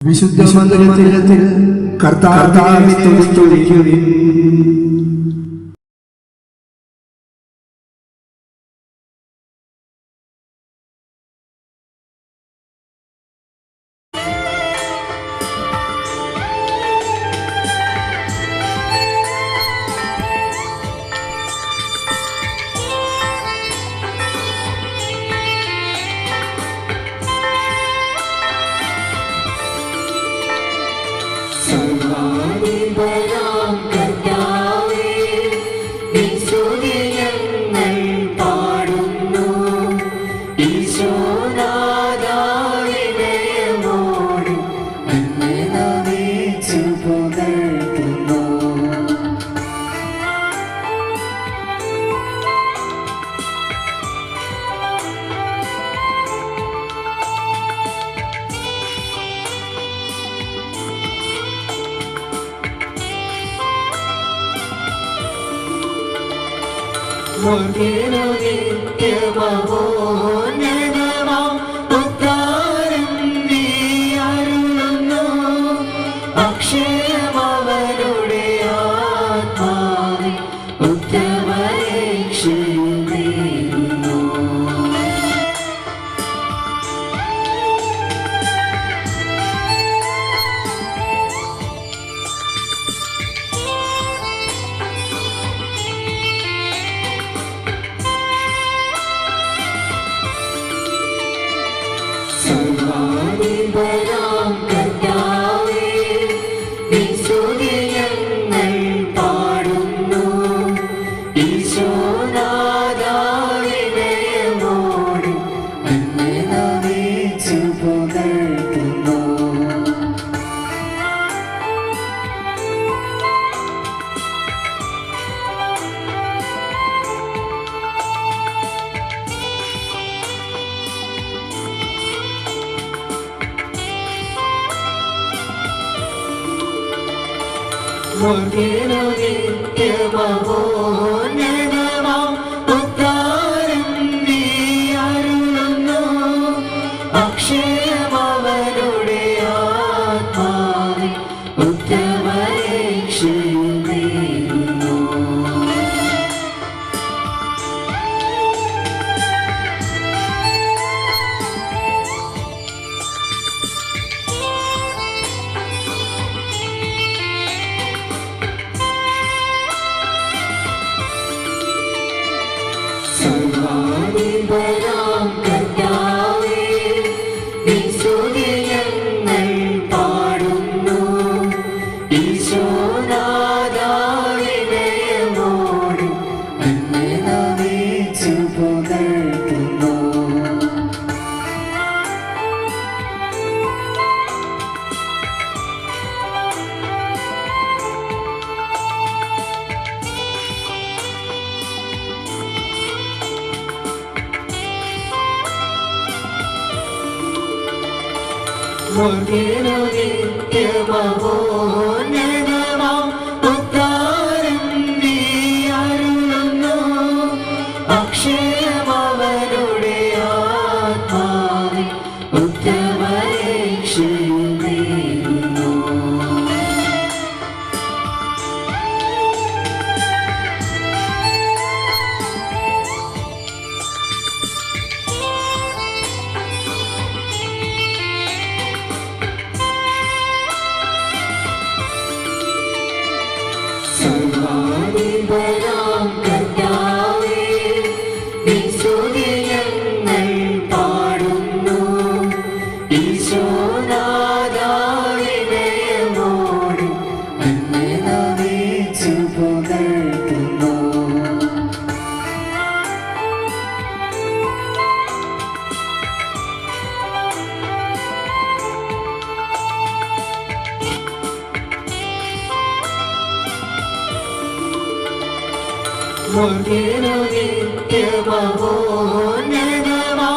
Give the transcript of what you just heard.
വിശുദ്ധ മന്ദിരത്തിൽ കർത്താവിനെ സ്തുതിക്കുകയും Bình. മുഖേനുദിത്യവോ Rainbow. അക്ഷയ puedo മുകിലുദിത്യമോന്നതമാം 什么？你回答。മുകിലുദിത്യവോ നരമാ